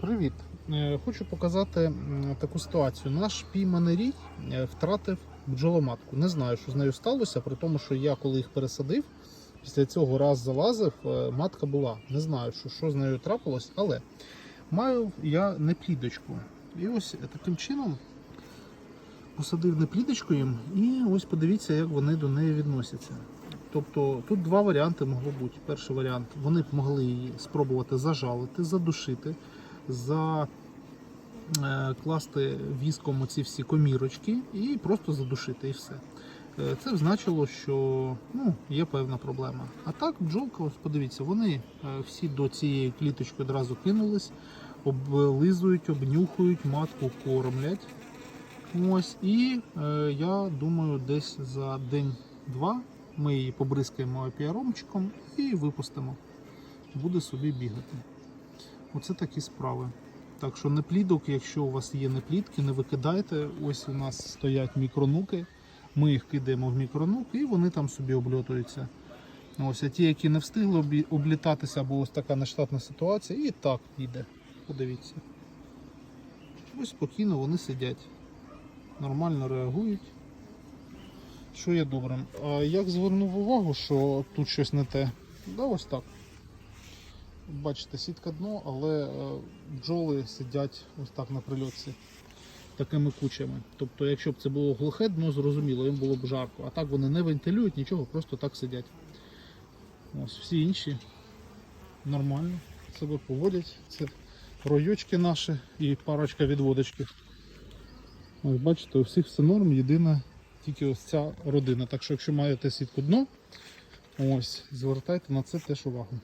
Привіт! Е, Хочу показати таку ситуацію. Наш пійманий рій е, втратив бджоломатку. Не знаю, що з нею сталося, при тому, що я коли їх пересадив, після цього раз залазив, е, матка була. Не знаю, що, що з нею трапилось, але маю я неплідочку. І ось таким чином посадив неплідочку їм, і ось подивіться, як вони до неї відносяться. Тобто тут два варіанти могло бути. Перший варіант вони б могли її спробувати зажалити, задушити, закласти віском оці всі комірочки і просто задушити і все. Е, Це значило, що ну, є певна проблема. А так, бджолка, ось подивіться, вони е, всі до цієї кліточки одразу кинулись, облизують, обнюхують, матку кормлять. Ось, і е, я думаю, десь за день-два ми її побризкаємо опіаромчиком і випустимо. Буде собі бігати. Оце такі справи. Так що не плідок, якщо у вас є неплідки, не викидайте. Ось у нас стоять мікронуки. Ми їх кидаємо в мікронук і вони там собі обльотуються. Ось, а ті, які не встигли облітатися, або ось така нештатна ситуація, і так піде. Подивіться. Ось спокійно вони сидять. Нормально реагують. Що є добрим. А як звернув увагу, що тут щось не те? Да, ось так. Бачите, сітка дно, але е, бджоли сидять ось так на прильотці такими кучами. Тобто, якщо б це було глухе дно, зрозуміло, їм було б жарко. А так вони не вентилюють нічого, просто так сидять. Ось всі інші нормально себе поводять. Це ройочки наші і парочка відводочків. Ось бачите, у всіх все норм, єдина тільки ось ця родина. Так що, якщо маєте сітку дно, ось, звертайте на це теж увагу.